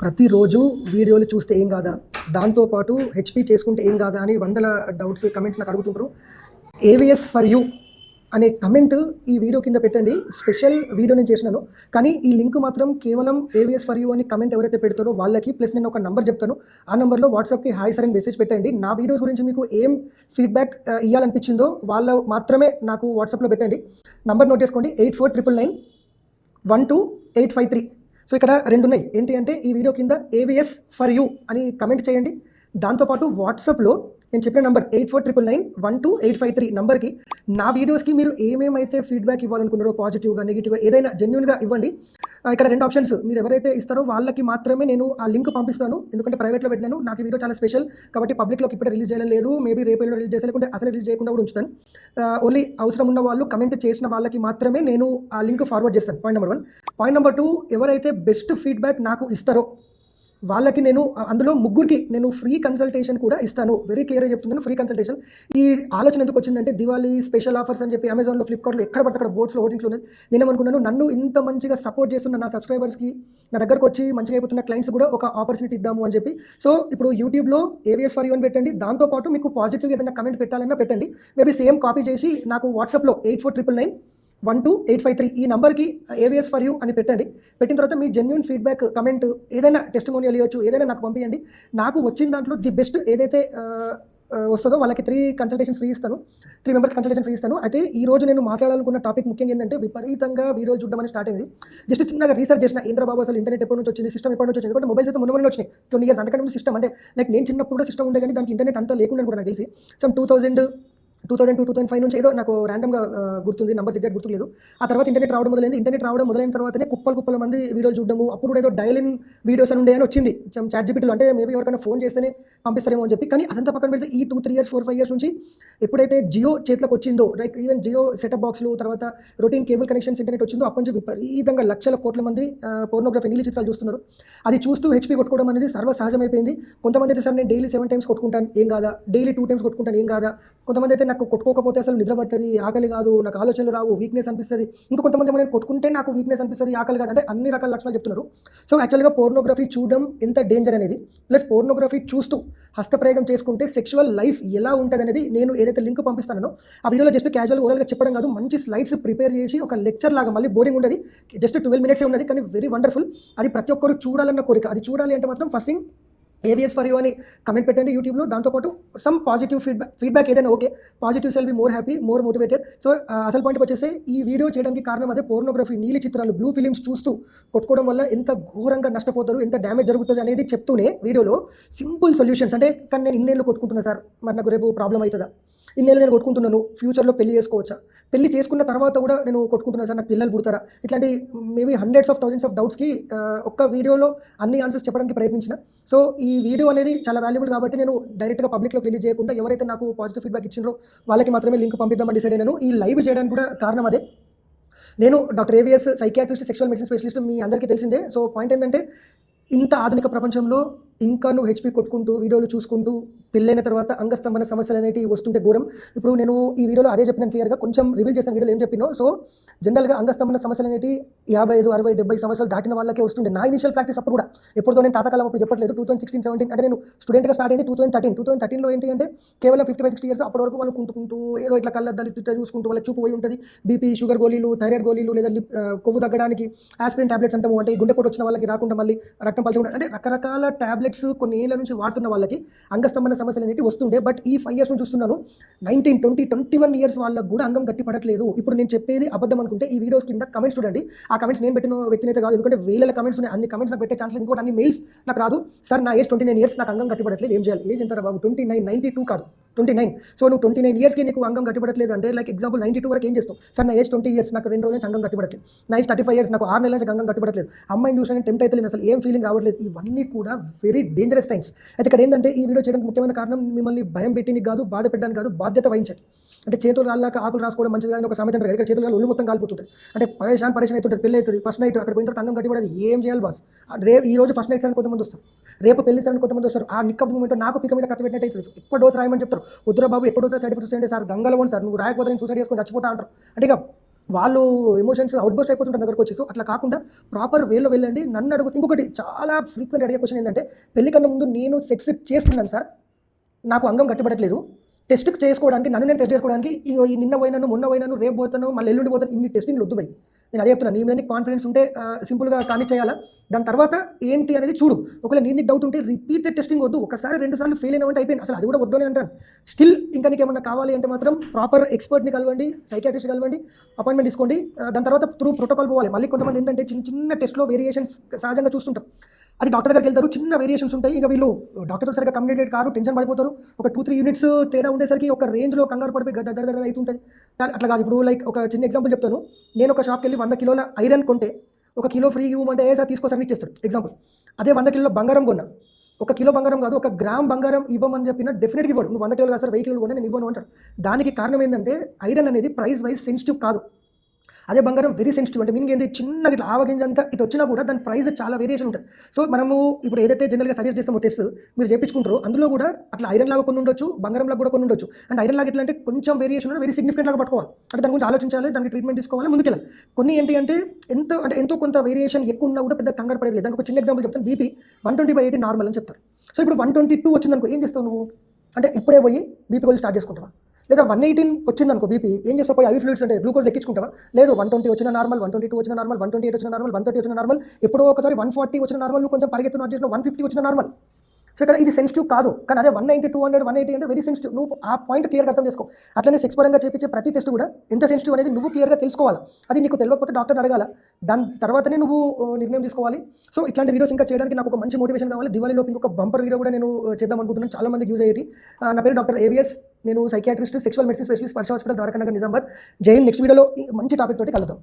ప్రతిరోజు వీడియోలు చూస్తే ఏం కాదా? దాంతోపాటు హెచ్పి చేసుకుంటే ఏం కాదా అని వందల డౌట్స్ కమెంట్స్ నాకు అడుగుతుంటారు. ఏవిఎస్ ఫర్ యూ అనే కమెంట్ ఈ వీడియో కింద పెట్టండి. స్పెషల్ వీడియో నేను చేసినాను. కానీ ఈ లింక్ మాత్రం కేవలం ఏవిఎస్ ఫర్ యూ అని కమెంట్ ఎవరైతే పెడతారో వాళ్ళకి ప్లస్ నేను ఒక నంబర్ చెప్తాను. ఆ నెంబర్లో వాట్సాప్కి హాయ్ సరే మెసేజ్ పెట్టండి. నా వీడియోస్ గురించి మీకు ఏం ఫీడ్బ్యాక్ ఇవ్వాలనిపించిందో వాళ్ళ మాత్రమే నాకు వాట్సాప్లో పెట్టండి. నంబర్ నోట్ చేసుకోండి. Eight four triple nine one two eight five three so ఇక్కడ రెండు ఉన్నాయి ఏంటి అంటే ఈ వీడియో కింద ఏవిఎస్ ఫర్ యూ అని కమెంట్ చేయండి. దాంతోపాటు వాట్సాప్లో నేను చెప్పిన number eight four triple nine one two eight five three నంబర్కి నా వీడియోస్కి మీరు ఏమేమైతే ఫీడ్బ్యాక్ ఇవ్వాలనుకున్నారో పాజిటివ్గా నెగిటివ్గా ఏదైనా జెన్యున్గా ఇవ్వండి. ఇక్కడ రెండు ఆప్షన్స్ మీరు ఎవరైతే ఇస్తారో వాళ్ళకి మాత్రమే నేను ఆ లింక్ పంపిస్తాను. ఎందుకంటే ప్రైవేట్లో పెట్టినాను. నాకు ఈ వీడియో చాలా స్పెషల్ కాబట్టి పబ్లిక్లోకి ఇప్పుడే రిలీజ్ చేయడం లేదు మేబీ రేపు రిలీజ్ చేసే లేకుంటే అసలు రిలీజ్ చేయకుండా కూడా ఉంచుతాను. ఓన్లీ అవసరం ఉన్న వాళ్ళు కమెంట్ చేసిన వాళ్ళకి మాత్రమే నేను ఆ లింక్ ఫార్వర్డ్ చేస్తాను. Point number one point number two ఎవరైతే బెస్ట్ ఫీడ్బ్యాక్ నాకు ఇస్తారో వాళ్ళకి నేను అందులో ముగ్గురికి నేను ఫ్రీ కన్సల్టేషన్ కూడా ఇస్తాను. వెరీ క్లియర్గా చెప్తున్నాను ఫ్రీ కన్సల్టేషన్ ఈ ఆలోచన ఎందుకు వచ్చిందంటే దివాళీ స్పెషల్ ఆఫర్స్ అని చెప్పి అమెజాన్లో ఫ్లిప్కార్ట్లో ఎక్కడ పడితే అక్కడ బోర్డ్స్లో హోర్డింగ్స్లో ఉన్నది నేను అనుకున్నాను నన్ను ఇంత మంచిగా సపోర్ట్ చేస్తున్న నా సబ్స్క్రైబర్స్కి నా దగ్గరకు వచ్చి మంచిగా అయిపోతున్న క్లయింట్స్ కూడా ఒక ఆపర్చునిటీ ఇద్దాము అని చెప్పి. సో ఇప్పుడు యూట్యూబ్లో ఏవిఎస్ ఫర్ యూ అని పెట్టండి. దాంతోపాటు మీకు పాజిటివ్ ఏదైనా కమెంట్ పెట్టాలన్నా పెట్టండి. మేబీ సేమ్ కాపీ చేసి నాకు వాట్సాప్లో eight four triple nine one two eight five three ఈ నెంబర్కి ఏవిఎస్ ఫర్ యూ అని పెట్టండి. పెట్టిన తర్వాత మీ జెన్యున్ ఫీడ్బ్యాక్ కమెంట్ ఏదైనా టెస్టిమోనియల్ ఇవ్వచ్చు ఏదైనా నాకు పంపించండి నాకు వచ్చిన దాంట్లో ది బెస్ట్ ఏదైతే uh, uh, వస్తుందో వాళ్ళకి త్రీ కన్సల్టేషన్ ఫ్రీ ఇస్తాను. త్రీ మెంబర్స్ కన్సల్టేషన్ ఫ్రీ ఇస్తాను. అయితే ఈ రోజు నేను మాట్లాడాలనుకున్న టాపిక్ ముఖ్యంగా ఏంటంటే విపరీతంగా వీడియోలు చూడడం అని స్టార్ట్ అయింది. జస్ట్ చిన్నగా రీసెర్చ్ చేసిన ఇంద్రబాబు అసలు ఇంటర్నెట్ ఎప్పటి నుంచి వచ్చింది సిస్టమ్ ఎప్పటి నుంచి వచ్చింది ఎందుకంటే మొబైల్ అయితే ముందు వచ్చినాయి. కొన్ని ఇయర్స్ అంతకంటే సిస్టమ్ అంటే లైక్ నేను చిన్నప్పుడు కూడా సిస్టమ్ ఉండే కానీ దానికి ఇంటర్నెట్ అంతా లేకుండా కూడా నాకు తెలిసి some two thousand two thousand two two thousand five నుంచి ఏదో నాకు ర్యాండమ్గా గుర్తుంది నంబర్స్ ఎగ్జాక్ట్ గుర్తులేదు. ఆ తర్వాత ఇంటర్నెట్ రావడం మొదలైంది. ఇంటర్నెట్ రావడం మొదలైన తర్వాతనే కుప్పలు కుప్పల మంది వీడియోలు చూడడము అప్పుడు ఏదో డయల్ ఇన్ వీడియోస్ అని ఉండే అని వచ్చింది. చాట్ జీపీటీలో అంటే మేబీ ఎవరికైనా ఫోన్ చేస్తేనే పంపిస్తారేమో అని చెప్పి. కానీ అదంతా పక్కన పెడితే ఈ two three years four five years నుంచి ఎప్పుడైతే జియో చేతిలోకి వచ్చిందో లైక్ ఈవెన్ జియో సెటప్ బాక్స్లు తర్వాత రొటీన్ కేబుల్ కనెక్షన్స్ ఇంటర్నెట్ వచ్చిందో అప్పటి నుంచి విపరీతంగా లక్షల కోట్ల మంది పోర్నోగ్రఫీ నీలి చిత్రాలు చూస్తున్నారు. అది చూస్తూ హెచ్పి కొట్టుకోవడం అనేది సర్వసహజమైపోయింది. కొంతమంది అయితే సార్ నేను డైలీ సెవెన్ టైమ్స్ కొట్టుకుంటాను ఏం కాదా? డైలీ టూ టైమ్స్ కొట్టుకుంటాను ఏం కాదా? కొంతమంది అయితే నాకు కొట్టుకోకపోతే అసలు నిద్ర పట్టది ఆకలి కాదు నాకు ఆలోచనలు రావు వీక్నెస్ అనిపిస్తుంది. ఇంకా కొంతమంది నేను కొట్టుకుంటే నాకు వీక్నెస్ అనిపిస్తుంది ఆకలి కాదు. అంటే అన్ని రకాల లక్షణాలు చెప్తున్నారు. సో యాక్చువల్గా పోర్నోగ్రఫీ చూడడం ఎంత డేంజర్ అనేది ప్లస్ పోర్నోగ్రఫీ చూస్తూ హస్తప్రయోగం చేసుకుంటే సెక్షువల్ లైఫ్ ఎలా ఉంటుంది అనేది నేను ఏదైతే లింక్ పంపిస్తానో ఆ వీడియోలో జస్ట్ క్యాజువల్ ఓరల్గా చెప్పడం కాదు మంచి స్లైడ్స్ ప్రిపేర్ చేసి ఒక లెక్చర్ లాగా మళ్ళీ బోరింగ్ ఉండదు. జస్ట్ ట్వెల్వ్ మినిట్స్ ఉన్నది కానీ వెరీ వండర్ఫుల్ అది ప్రతి ఒక్కరు చూడాలన్న కోరిక. అది చూడాలి అంటే మాత్రం first thing AVS for you అని కమెంట్ పెట్టండి యూట్యూబ్లో దాంతోపాటు సమ్ పాజిటివ్ ఫీడ్బ్యాక్ ఫీడ్బ్యాక్ ఏదైనా okay positive sell be more happy more motivated so అసలు పాయింట్కి వచ్చేసి ఈ వీడియో చేయడానికి కారణం అదే పోర్నోగ్రఫీ నీలి చిత్రాలు బ్లూ ఫిలిమ్స్ చూస్తూ కొట్టుకోవడం వల్ల ఎంత ఘోరంగా నష్టపోతారు ఎంత డ్యామేజ్ జరుగుతుంది అనేది చెప్తూనే వీడియోలో సింపుల్ సొల్యూషన్స్ అంటే కానీ నేను ఇన్నేళ్ళు కొట్టుకుంటున్నా సార్ మరి నాకు రేపు ప్రాబ్లం అవుతుందా? ఇన్నేళ్ళు నేను కొట్టుకుంటున్నాను. ఫ్యూచర్లో పెళ్ళి చేసుకోవచ్చా? పెళ్ళి చేసుకున్న తర్వాత కూడా నేను కొట్టుకుంటున్నాను సార్. నాకు పిల్లలు పుడతారా? ఇట్లాంటి maybe hundreds of thousands of డౌట్స్కి ఒక్క వీడియోలో అన్ని ఆన్సర్స్ చెప్పడానికి ప్రయత్నించిన. సో ఈ వీడియో అనేది చాలా వాల్యుబుల్ కాబట్టి నేను డైరెక్ట్గా పబ్లిక్లో రిలీజ్ చేయకుండా ఎవరైతే నాకు పాజిటివ్ ఫీడ్బ్యాక్ ఇచ్చినారో వాళ్ళకి మాత్రమే లింక్ పంపిద్దామని డిసైడ్ అయినాను ఈ లైవ్ చేయడానికి కూడా కారణం అదే. నేను doctor AVS psychiatrist sexual medicine specialist మీ అందరికీ తెలిసిందే. సో పాయింట్ ఏంటంటే ఇంత ఆధునిక ప్రపంచంలో ఇంకా నువ్వు హెచ్పి కొట్టుకుంటూ వీడియోలు చూసుకుంటూ పెళ్ళైన తర్వాత అంగస్తంభన సమస్యలు అనేవి వస్తుంటే ఘోరం. ఇప్పుడు నేను ఈ వీడియోలో అదే చెప్పిన క్లియర్గా కొంచెం రివీల్ చేసిన వీడియోలో ఏం చెప్పినో సో జనరల్గా అంగస్తంభన సమస్యలు అనేవి యాభై ఐదు అరవై డెబ్బై సంవత్సరాలు దాటిన వాళ్ళకే వస్తుండే. నా ఇనిషియల్ ప్రాక్టీస్ అప్పుడు కూడా ఎప్పుడుతో నేను తాతకాలం అప్పుడు చెప్పట్లేదు. టూ థౌసండ్ సిక్స్టీన్ సెవెంటీన్ అంటే నేను స్టూడెంట్గా స్టార్ట్ అయింది two thousand thirteen two thousand థర్టీన్లో ఏంటి అంటే కేవలం ఫిఫ్టీ ఫైవ్ సిక్స్టీ ఇయర్స్ అప్పటి వరకు వాళ్ళు కుంటుకుంటూ ఏదో ఇట్లా కళ్ళద్దాలు ఇట్లా చూసుకుంటూ వాళ్ళ చూపు పోయి ఉంటుంది. బీపీ షుగర్ గోళీలు థైరాయిడ్ గోళీలు లేదా కొవ్వు తగ్గడానికి ఆస్పిరిన్ టాబ్లెట్స్ అంటాము. అంటే గుండెపోటు వచ్చిన వాళ్ళకి రాకుండా మళ్ళీ రక్తం పలచకుండా అంటే రకరకాల టాబ్లెట్స్ కొన్ని ఏళ్ళ నుంచి వాడుతున్న వాళ్ళకి అంగస్తంభన సమస్యలు అనేవి వస్తుండే. బట్ ఈ ఫైవ్ ఇయర్స్ నుంచి చూస్తున్నాను nineteen twenty twenty one years వాళ్ళకు కూడా అంగం గట్టి పడట్లేదు ఇప్పుడు నేను చెప్పేది అబద్ధం అనుకుంటే ఈ వీడియోస్ కింద కమెంట్స్ చూడండి. ఆ కమెంట్స్ నేను పెట్టిన వ్యక్తిని అయితే కాదు ఎందుకంటే వేల కమెంట్స్ ఉన్నాయి. అన్ని కమెంట్స్ నాకు పెట్టే ఛాన్స్ లేదు. ఇంకోటి అన్ని మెయిల్స్ నాకు రాదు. సార్ నా ఏజ్ ట్వంటీ నైన్ ఇయర్స్ నాకు అంగం గట్టిపడట్లేదు. ఏం చేయాలి? ఏజ్ ఎంత బాబు? ట్వంటీ నైన్ నైన్టీ టూ కాదు. ట్వంటీ నైన్ సో నువ్వు ట్వంటీ నైన్ ఇయర్స్కి నీకు అంగం కట్టుబడట్లేదు అంటే లైక్ ఎగ్జాంపుల్ నైన్టీ టూ వరకు ఏం చేస్తావు? సార్ నా ఏజ్ ట్వంటీ ఇయర్స్ నాకు రెండు రోజుల నుంచి అంగం గట్టిపడట్లేదు నా ఏజ్ థర్టీ ఫైవ్ ఇయర్స్ నాకు ఆరు నెలల నుంచి అంగం గట్టిపడట్లేదు అమ్మాయిని చూసిన టెంప్ట్ అయితే అసలు ఏం ఫీలింగ్ రావట్లేదు. ఇవన్నీ కూడా వెరీ డేంజరస్ సైన్స్ అయితే ఇక్కడ ఏంటంటే ఈ వీడియో చేయడానికి ముఖ్యమైన కారణం మిమ్మల్ని భయం పెట్టింది కాదు బాధ పెట్టడానికి కాదు బాధ్యత వహించండి. అంటే చేతులు కాళ్ళక ఆకులు రాసుకోవడం మంచిది కానీ ఒక సామెత అంటారు ఇక్కడ చేతులు ఒళ్ళు మొత్తం కాలిపోతుంటుంది అంటే పరేషాన్ పరేషన్ అవుతుంటుంది పెళ్ళి అవుతుంది ఫస్ట్ నైట్ అక్కడ పోయిన తర్వాత అంగం కట్టిపడేది ఏం చేయాలి బాస్ రేపు ఈ రోజు ఫస్ట్ నైట్ సార్ కొంతమంది వస్తారు. రేపు పెళ్ళి సార్ కొంతమంది వస్తారు. ఆ నిక్క మూమెంట్ నాకు పిక మీద కత్తి పెట్టినట్టు అవుతుంది. ఎక్కువ డోస్ రాయమని చెప్తారు. ఉత్తర బాబు ఎక్కువ డోస్ సైడ్ ఎఫెక్ట్స్ సార్ గంగలో ఉంది సార్ నువ్వు రాయకపోతే నేను సూసైడ్ చేసుకొని చచ్చిపోతా అంటారు. అంటే ఇక వాళ్ళు ఎమోషన్స్ అవుట్బోస్ట్ అయిపోతుంటారు దగ్గరకు వచ్చేసి. అట్లా కాకుండా ప్రాపర్ వేలో వెళ్ళండి. నన్ను అడుగుతుంది ఇంకొకటి చాలా ఫ్రీక్వెంట్ అడిగే క్వశ్చన్ ఏంటంటే పెళ్ళి కన్నా ముందు నేను సెక్స్ చేస్తున్నాను సార్. నాకు అంగం కట్టుబడట్లేదు. టెస్ట్ చేసుకోవడానికి నన్ను నేను టెస్ట్ చేసుకోవడానికి ఈ నిన్న పోయినాను మొన్న పోయినాను రేపు పోతాను మళ్ళీ ఎల్లుండి పోతాను ఇన్ని టెస్టింగ్లు వద్దు పోయి నేను అదే చెప్తున్నాను నీ మీద కాన్ఫిడెన్స్ ఉంటే సింపుల్గా కానీ చేయాలా? దాని తర్వాత ఏంటి అనేది చూడు. ఒకవేళ నీ డౌట్ ఉంటే రిపీటెడ్ టెస్టింగ్ వద్దు. ఒకసారి రెండు సార్లు ఫెయిల్ అయినామంటే అయిపోయింది. అసలు అది కూడా వద్దనే అంటాను. స్టిల్ ఇంకా నీకు ఏమన్నా కావాలి అంటే మాత్రం ప్రాపర్ ఎక్స్పర్ట్ని కలవండి సైకాట్రిస్ట్ కలవండి అపాయింట్మెంట్ తీసుకోండి. దాని తర్వాత త్రూ ప్రోటోకాల్ పోవాలి. మళ్ళీ కొంతమంది ఏంటంటే చిన్న చిన్న టెస్ట్లో వేరియేషన్స్ సహజంగా చూస్తుంటాం అది డాక్టర్ దగ్గరికి వెళ్తారు. చిన్న వేరియేషన్స్ ఉంటాయి. ఇక వీళ్ళు డాక్టర్తో సరిగ్గా కమ్యూనికేట్ కారు టెన్షన్ పడిపోతారు. ఒక టూ త్రీ యూనిట్స్ తేడా ఉండేసరికి ఒక రేంజ్లో కంగారు పడిపోయి దగ్గర దగ్గర అవుతుంటుంది. అట్లా కాదు. ఇప్పుడు లైక్ ఒక చిన్న ఎగ్జాంపుల్ చెప్తాను. నేను ఒక షాప్కి వెళ్ళి వంద కిలోల ఐరన్ కొంటే ఒక కిలో ఫ్రీ ఇవ్వమంటే ఏ సార్ తీసుకోసారి ఇచ్చేస్తాడు ఎగ్జాంపుల్ అదే వంద కిలో బంగారం కొన్నా. ఒక కిలో బంగారం కాదు ఒక గ్రామ్ బంగారం ఇవ్వమని చెప్పిన డెఫినెట్గా ఇవ్వడు. నువ్వు వంద కిలోలు కాదు సార్ వెయ్యి కిలోలు కొన్నా నేను ఇవ్వను అంటాడు. దానికి కారణం ఏంటంటే ఐరన్ అనేది ప్రైస్ వైజ్ సెన్సిటివ్ కాదు. అదే బంగారం వెరీ సెన్సిటివ్ అంటే మీనింగ్ ఏంటి చిన్నది ఇట్లా ఆవగింజ అంతా ఇటు వచ్చినా కూడా దాని ప్రైస్ చాలా వేరియేషన్ ఉంటుంది. సో మనము ఇప్పుడు ఏదైతే జనరల్గా సజెస్ట్ చేస్తామో టెస్ట్ మీరు చేయించుకుంటారో అందులో కూడా అట్లా ఐరన్ లాగా కొన్ని ఉండొచ్చు బంగారం లాగా కూడా కొన్ని ఉండొచ్చు. అండ్ ఐరన్ లాగా ఎట్లా అంటే కొంచెం వేరియేషన్ వెరీ సిగ్నిఫికెంట్ లాగా పట్టుకోవాలి. అంటే దాని గురించి ఆలోచించాలి దానికి ట్రీట్మెంట్ తీసుకోవాలి ముందుకెళ్ళాలి. కొన్ని ఏంటి అంటే ఎంత అంటే ఎంతో కొంత వేరియేషన్ ఎక్కువ ఉన్నా కూడా పెద్ద కంగారు పడేది దానికి ఒక చిన్న ఎగ్జాంపుల్ చెప్తాను. BP one twenty by eighty normal అని చెప్తారు. సో ఇప్పుడు వన్ ట్వంటీ టూ వచ్చిందనుకో ఏం చేస్తావు నువ్వు? అంటే ఇప్పుడే పోయి బీపీ గోల్ స్టార్ట్ చేసుకుంటావా? లేదా వన్ ఎయిటీన్ వచ్చింది అనుకో బీపీ ఏం చేస్తా పోయి అవి ఫ్లూయిడ్స్ అంటే గ్లూకోజ్ ఎక్కించుకుంటావా లేదు వన్ ట్వంటీ వచ్చిన నార్మల్ వన్ ట్వంటీ టూ వచ్చిన నార్మల్ వన్ ట్వంటీ ఎయిట్ వచ్చిన నార్మల్ వన్ థర్టీ వచ్చిన నార్మల్ ఎప్పుడో ఒకసారి వన్ ఫార్టీ వచ్చిన నార్మల్ నువ్వు కొంచెం పరిగెత్తున చేసిన వన్ ఫిఫ్టీ వచ్చిన నార్మల్ సో ఇక్కడ ఇది సెన్సిటివ్ కాదు. కానీ అదే one ninety two hundred one eighty అంటే వెరీ సెన్సిటివ్ నువ్వు ఆ పాయింట్ క్లియర్గా అర్థం చేసుకో. అట్లనే సెక్స్ పరంగా చేపించే ప్రతి టెస్ట్ కూడా ఎంత సెన్సిటివ్ అనేది నువ్వు క్లియర్గా తెలుసుకోవాలి? అది నీకు తెలియకపోతే డాక్టర్ని అడగాల. దాని తర్వాతనే నువ్వు నిర్ణయం తీసుకోవాలి. సో ఇట్లాంటి వీడియోస్ ఇంకా చేయడానికి నాకు ఒక మంచి మోటివేషన్ కావాలి. దివాళీలో ఇంకొక బంపర్ వీడియో కూడా నేను చేద్దాం అనుకుంటున్నాను. చాలా మందికి యూజ్ అయ్యేది నా పేరు డాక్టర్ ఏబిఎస్ నేను psychiatrist sexual medicine specialist Sparsha hospital Dwaraka Nagar Nizamabad Jain next వీడియోలో మంచి టాపిక్ తోటి కలుద్దాం.